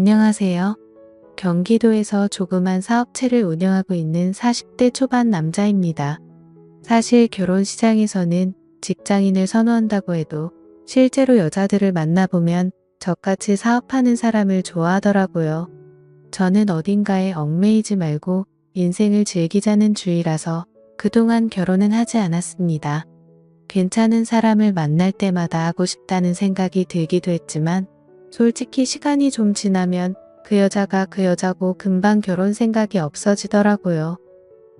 안녕하세요. 경기도에서 조그만 사업체를 운영하고 있는 40대 초반 남자입니다. 사실 결혼 시장에서는 직장인을 선호한다고 해도 실제로 여자들을 만나보면 저같이 사업하는 사람을 좋아하더라고요. 저는 어딘가에 얽매이지 말고 인생을 즐기자는 주의라서 그동안 결혼은 하지 않았습니다. 괜찮은 사람을 만날 때마다 하고 싶다는 생각이 들기도 했지만 솔직히 시간이 좀 지나면 그 여자가 그 여자고 금방 결혼 생각이 없어지더라고요.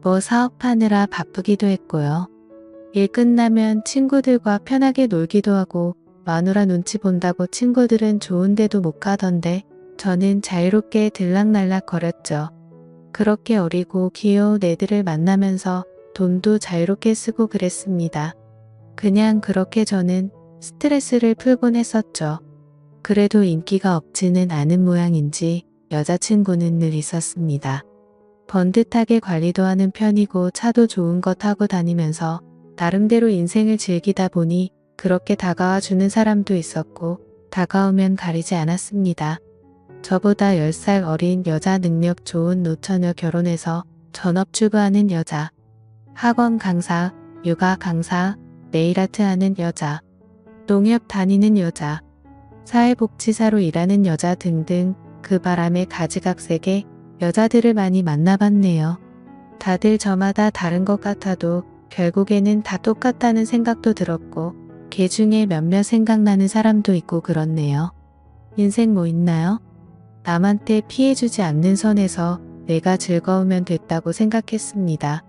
뭐 사업하느라 바쁘기도 했고요. 일 끝나면 친구들과 편하게 놀기도 하고 마누라 눈치 본다고 친구들은 좋은데도 못 가던데 저는 자유롭게 들락날락 거렸죠. 그렇게 어리고 귀여운 애들을 만나면서 돈도 자유롭게 쓰고 그랬습니다. 그냥 그렇게 저는 스트레스를 풀곤 했었죠. 그래도 인기가 없지는 않은 모양인지 여자친구는 늘 있었습니다. 번듯하게 관리도 하는 편이고 차도 좋은 거 타고 다니면서 나름대로 인생을 즐기다 보니 그렇게 다가와 주는 사람도 있었고 다가오면 가리지 않았습니다. 저보다 10살 어린 여자 능력 좋은 노처녀 결혼해서 전업주부하는 여자, 학원 강사, 육아 강사, 네일아트 하는 여자, 농협 다니는 여자, 사회복지사로 일하는 여자 등등 그 바람에 가지각색의 여자들을 많이 만나봤네요. 다들 저마다 다른 것 같아도 결국에는 다 똑같다는 생각도 들었고 개 중에 몇몇 생각나는 사람도 있고 그렇네요. 인생 뭐 있나요? 남한테 피해주지 않는 선에서 내가 즐거우면 됐다고 생각했습니다.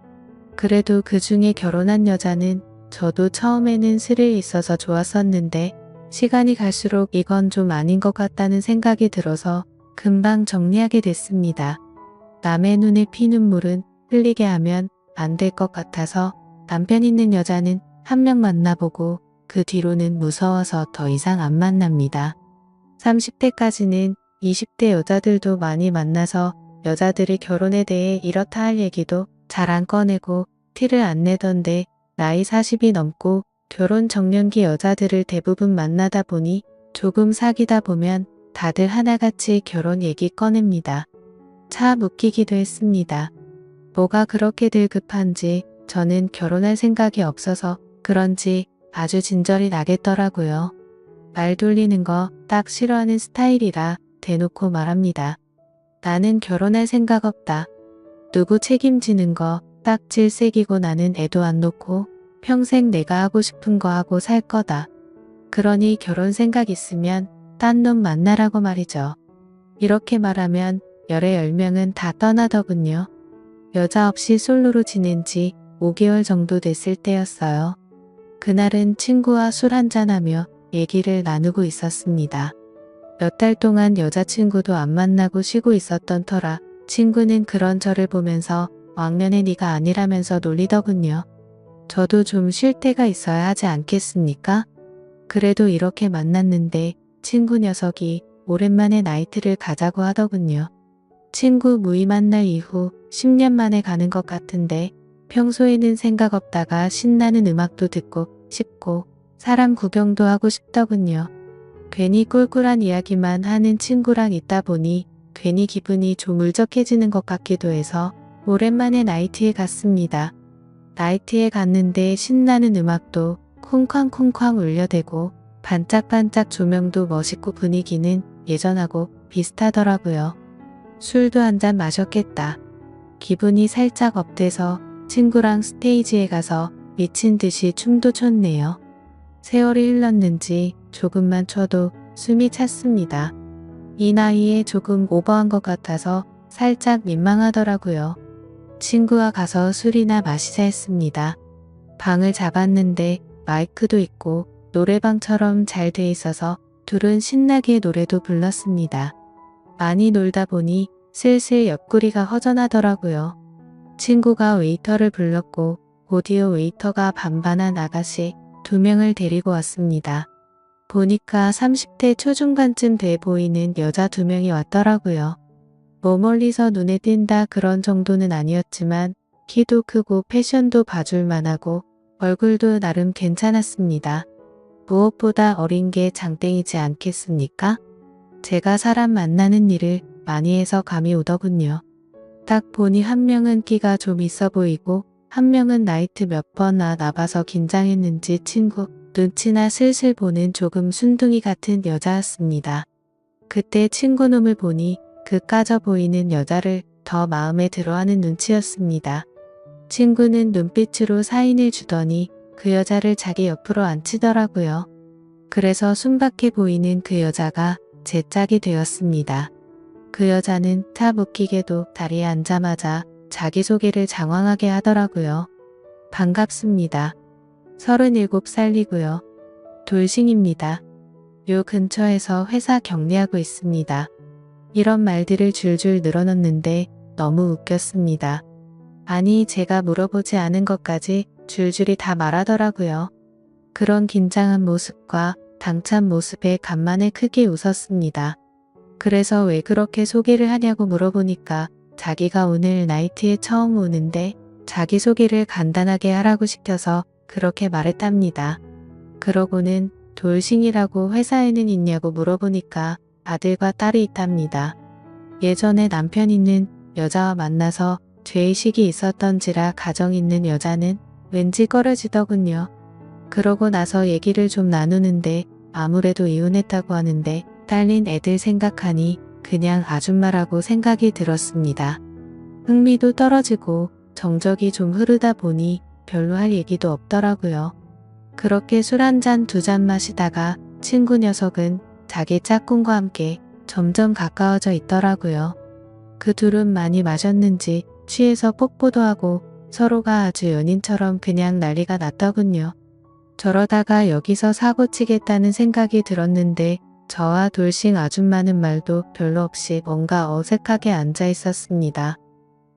그래도 그 중에 결혼한 여자는 저도 처음에는 스릴 있어서 좋았었는데 시간이 갈수록 이건 좀 아닌 것 같다는 생각이 들어서 금방 정리하게 됐습니다. 남의 눈에 피눈물은 흘리게 하면 안 될 것 같아서 남편 있는 여자는 한 명 만나보고 그 뒤로는 무서워서 더 이상 안 만납니다. 30대까지는 20대 여자들도 많이 만나서 여자들이 결혼에 대해 이렇다 할 얘기도 잘 안 꺼내고 티를 안 내던데 나이 40이 넘고 결혼 정년기 여자들을 대부분 만나다 보니 조금 사귀다 보면 다들 하나같이 결혼 얘기 꺼냅니다. 차 묶이기도 했습니다. 뭐가 그렇게들 급한지 저는 결혼할 생각이 없어서 그런지 아주 진절이 나겠더라고요. 말 돌리는 거 딱 싫어하는 스타일이라 대놓고 말합니다. 나는 결혼할 생각 없다. 누구 책임지는 거 딱 질색이고 나는 애도 안 놓고 평생 내가 하고 싶은 거 하고 살 거다. 그러니 결혼 생각 있으면 딴 놈 만나라고 말이죠. 이렇게 말하면 열의 열명은 다 떠나더군요. 여자 없이 솔로로 지낸 지 5개월 정도 됐을 때였어요. 그날은 친구와 술 한잔하며 얘기를 나누고 있었습니다. 몇 달 동안 여자친구도 안 만나고 쉬고 있었던 터라 친구는 그런 저를 보면서 왕년의 네가 아니라면서 놀리더군요. 저도 좀 쉴 때가 있어야 하지 않겠습니까? 그래도 이렇게 만났는데 친구 녀석이 오랜만에 나이트를 가자고 하더군요. 친구 무임한 날 이후 10년 만에 가는 것 같은데 평소에는 생각 없다가 신나는 음악도 듣고 싶고 사람 구경도 하고 싶더군요. 괜히 꿀꿀한 이야기만 하는 친구랑 있다 보니 괜히 기분이 좀 울적해지는 것 같기도 해서 오랜만에 나이트에 갔습니다. 나이트에 갔는데 신나는 음악도 쿵쾅쿵쾅 울려대고 반짝반짝 조명도 멋있고 분위기는 예전하고 비슷하더라고요. 술도 한 잔 마셨겠다. 기분이 살짝 업돼서 친구랑 스테이지에 가서 미친 듯이 춤도 췄네요. 세월이 흘렀는지 조금만 춰도 숨이 찼습니다. 이 나이에 조금 오버한 것 같아서 살짝 민망하더라고요. 친구와 가서 술이나 마시자 했습니다. 방을 잡았는데 마이크도 있고 노래방처럼 잘 돼 있어서 둘은 신나게 노래도 불렀습니다. 많이 놀다 보니 슬슬 옆구리가 허전하더라고요. 친구가 웨이터를 불렀고 오디오 웨이터가 반반한 아가씨 두 명을 데리고 왔습니다. 보니까 30대 초중반쯤 돼 보이는 여자 두 명이 왔더라고요. 뭐 멀리서 눈에 띈다 그런 정도는 아니었지만 키도 크고 패션도 봐줄 만하고 얼굴도 나름 괜찮았습니다. 무엇보다 어린 게 장땡이지 않겠습니까? 제가 사람 만나는 일을 많이 해서 감이 오더군요. 딱 보니 한 명은 끼가 좀 있어 보이고 한 명은 나이트 몇 번나 나봐서 긴장했는지 친구 눈치나 슬슬 보는 조금 순둥이 같은 여자였습니다. 그때 친구놈을 보니 그 까져 보이는 여자를 더 마음에 들어하는 눈치였습니다. 친구는 눈빛으로 사인을 주더니 그 여자를 자기 옆으로 앉히더라고요. 그래서 순박해 보이는 그 여자가 제 짝이 되었습니다. 그 여자는 탑 웃기게도 다리에 앉자마자 자기소개를 장황하게 하더라고요. 반갑습니다. 37살이고요. 돌싱입니다. 요 근처에서 회사 격리하고 있습니다. 이런 말들을 줄줄 늘어놓는데 너무 웃겼습니다. 아니 제가 물어보지 않은 것까지 줄줄이 다 말하더라고요. 그런 긴장한 모습과 당찬 모습에 간만에 크게 웃었습니다. 그래서 왜 그렇게 소개를 하냐고 물어보니까 자기가 오늘 나이트에 처음 오는데 자기소개를 간단하게 하라고 시켜서 그렇게 말했답니다. 그러고는 돌싱이라고 회사에는 있냐고 물어보니까 아들과 딸이 있답니다. 예전에 남편 있는 여자와 만나서 죄의식이 있었던지라 가정 있는 여자는 왠지 꺼려지더군요. 그러고 나서 얘기를 좀 나누는데 아무래도 이혼했다고 하는데 딸린 애들 생각하니 그냥 아줌마라고 생각이 들었습니다. 흥미도 떨어지고 정적이 좀 흐르다 보니 별로 할 얘기도 없더라고요. 그렇게 술 한 잔 두 잔 마시다가 친구 녀석은 자기 짝꿍과 함께 점점 가까워져 있더라고요. 그 둘은 많이 마셨는지 취해서 뽀뽀도 하고 서로가 아주 연인처럼 그냥 난리가 났더군요. 저러다가 여기서 사고 치겠다는 생각이 들었는데 저와 돌싱 아줌마는 말도 별로 없이 뭔가 어색하게 앉아 있었습니다.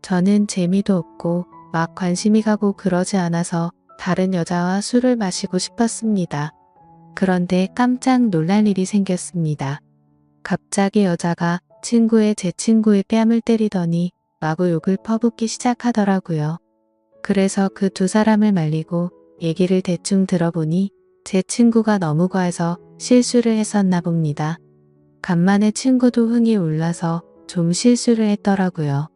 저는 재미도 없고 막 관심이 가고 그러지 않아서 다른 여자와 술을 마시고 싶었습니다. 그런데 깜짝 놀랄 일이 생겼습니다. 갑자기 여자가 친구의 제 친구의 뺨을 때리더니 마구 욕을 퍼붓기 시작하더라고요. 그래서 그 두 사람을 말리고 얘기를 대충 들어보니 제 친구가 너무 과해서 실수를 했었나 봅니다. 간만에 친구도 흥이 올라서 좀 실수를 했더라고요.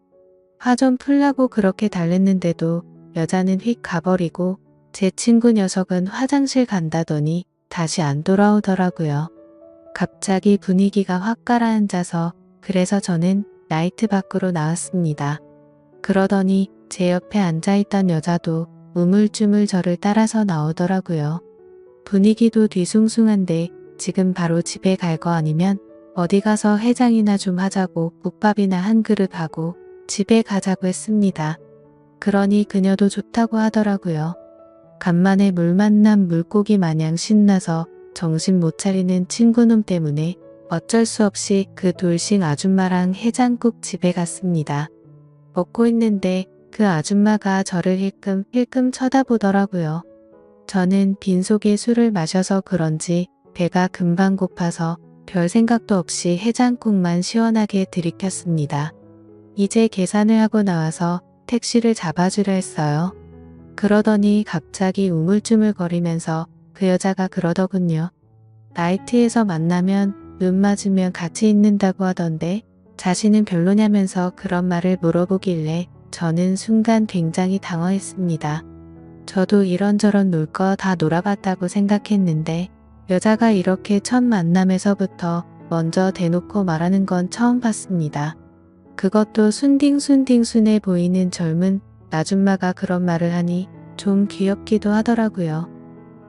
화 좀 풀라고 그렇게 달랬는데도 여자는 휙 가버리고 제 친구 녀석은 화장실 간다더니 다시 안 돌아오더라고요. 갑자기 분위기가 확 가라앉아서 그래서 저는 나이트 밖으로 나왔습니다. 그러더니 제 옆에 앉아있던 여자도 우물쭈물 저를 따라서 나오더라고요. 분위기도 뒤숭숭한데 지금 바로 집에 갈 거 아니면 어디 가서 해장이나 좀 하자고 국밥이나 한 그릇 하고 집에 가자고 했습니다. 그러니 그녀도 좋다고 하더라고요. 간만에 물 만난 물고기 마냥 신나서 정신 못 차리는 친구놈 때문에 어쩔 수 없이 그 돌싱 아줌마랑 해장국 집에 갔습니다. 먹고 있는데 그 아줌마가 저를 힐끔 힐끔 쳐다보더라고요. 저는 빈속에 술을 마셔서 그런지 배가 금방 고파서 별 생각도 없이 해장국만 시원하게 들이켰습니다. 이제 계산을 하고 나와서 택시를 잡아주려 했어요. 그러더니 갑자기 우물쭈물거리면서 그 여자가 그러더군요. 나이트에서 만나면 눈 맞으면 같이 있는다고 하던데 자신은 별로냐면서 그런 말을 물어보길래 저는 순간 굉장히 당황했습니다. 저도 이런저런 놀 거 다 놀아봤다고 생각했는데 여자가 이렇게 첫 만남에서부터 먼저 대놓고 말하는 건 처음 봤습니다. 그것도 순딩순딩순해 보이는 젊은 나줌마가 그런 말을 하니 좀 귀엽기도 하더라고요.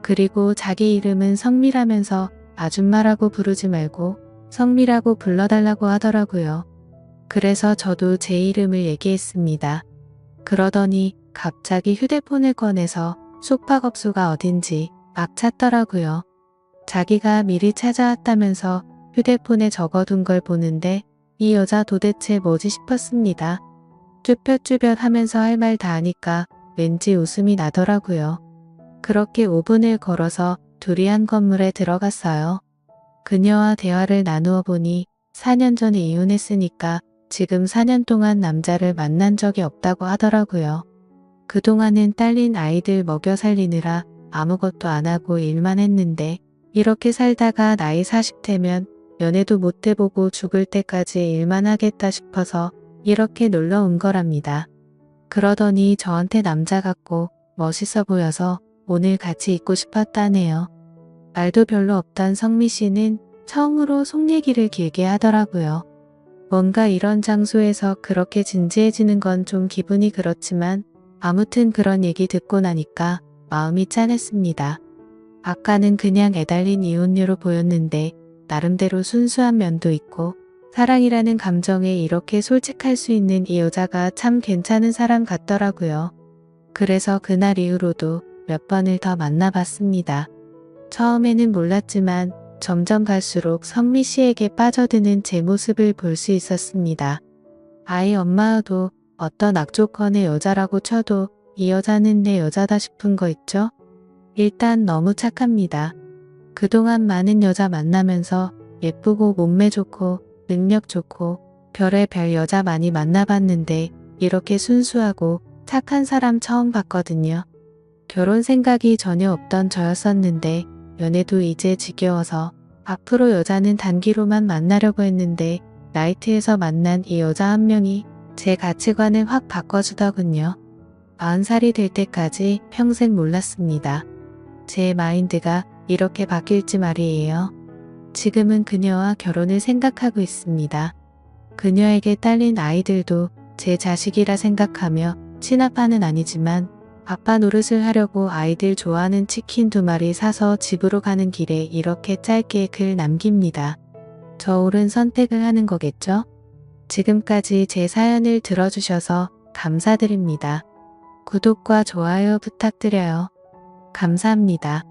그리고 자기 이름은 성미라면서 아줌마라고 부르지 말고 성미라고 불러달라고 하더라고요. 그래서 저도 제 이름을 얘기했습니다. 그러더니 갑자기 휴대폰을 꺼내서 숙박업소가 어딘지 막 찾더라고요. 자기가 미리 찾아왔다면서 휴대폰에 적어둔 걸 보는데 이 여자 도대체 뭐지 싶었습니다. 쭈뼛쭈뼛 하면서 할 말 다 하니까 왠지 웃음이 나더라고요. 그렇게 5분을 걸어서 둘이 한 건물에 들어갔어요. 그녀와 대화를 나누어 보니 4년 전에 이혼했으니까 지금 4년 동안 남자를 만난 적이 없다고 하더라고요. 그동안은 딸린 아이들 먹여 살리느라 아무것도 안 하고 일만 했는데 이렇게 살다가 나이 40대면 연애도 못 해보고 죽을 때까지 일만 하겠다 싶어서 이렇게 놀러 온 거랍니다. 그러더니 저한테 남자 같고 멋있어 보여서 오늘 같이 있고 싶었다네요. 말도 별로 없던 성미 씨는 처음으로 속 얘기를 길게 하더라고요. 뭔가 이런 장소에서 그렇게 진지해지는 건 좀 기분이 그렇지만 아무튼 그런 얘기 듣고 나니까 마음이 짠했습니다. 아까는 그냥 애달린 이혼녀로 보였는데 나름대로 순수한 면도 있고 사랑이라는 감정에 이렇게 솔직할 수 있는 이 여자가 참 괜찮은 사람 같더라고요. 그래서 그날 이후로도 몇 번을 더 만나봤습니다. 처음에는 몰랐지만 점점 갈수록 성미 씨에게 빠져드는 제 모습을 볼 수 있었습니다. 아이 엄마도 어떤 악조건의 여자라고 쳐도 이 여자는 내 여자다 싶은 거 있죠? 일단 너무 착합니다. 그동안 많은 여자 만나면서 예쁘고 몸매 좋고 능력 좋고 별의 별 여자 많이 만나봤는데 이렇게 순수하고 착한 사람 처음 봤거든요. 결혼 생각이 전혀 없던 저였었는데 연애도 이제 지겨워서 앞으로 여자는 단기로만 만나려고 했는데 나이트에서 만난 이 여자 한 명이 제 가치관을 확 바꿔주더군요. 40살이 될 때까지 평생 몰랐습니다. 제 마인드가 이렇게 바뀔지 말이에요. 지금은 그녀와 결혼을 생각하고 있습니다. 그녀에게 딸린 아이들도 제 자식이라 생각하며 친아빠는 아니지만 아빠 노릇을 하려고 아이들 좋아하는 치킨 두 마리 사서 집으로 가는 길에 이렇게 짧게 글 남깁니다. 저 옳은 선택을 하는 거겠죠? 지금까지 제 사연을 들어주셔서 감사드립니다. 구독과 좋아요 부탁드려요. 감사합니다.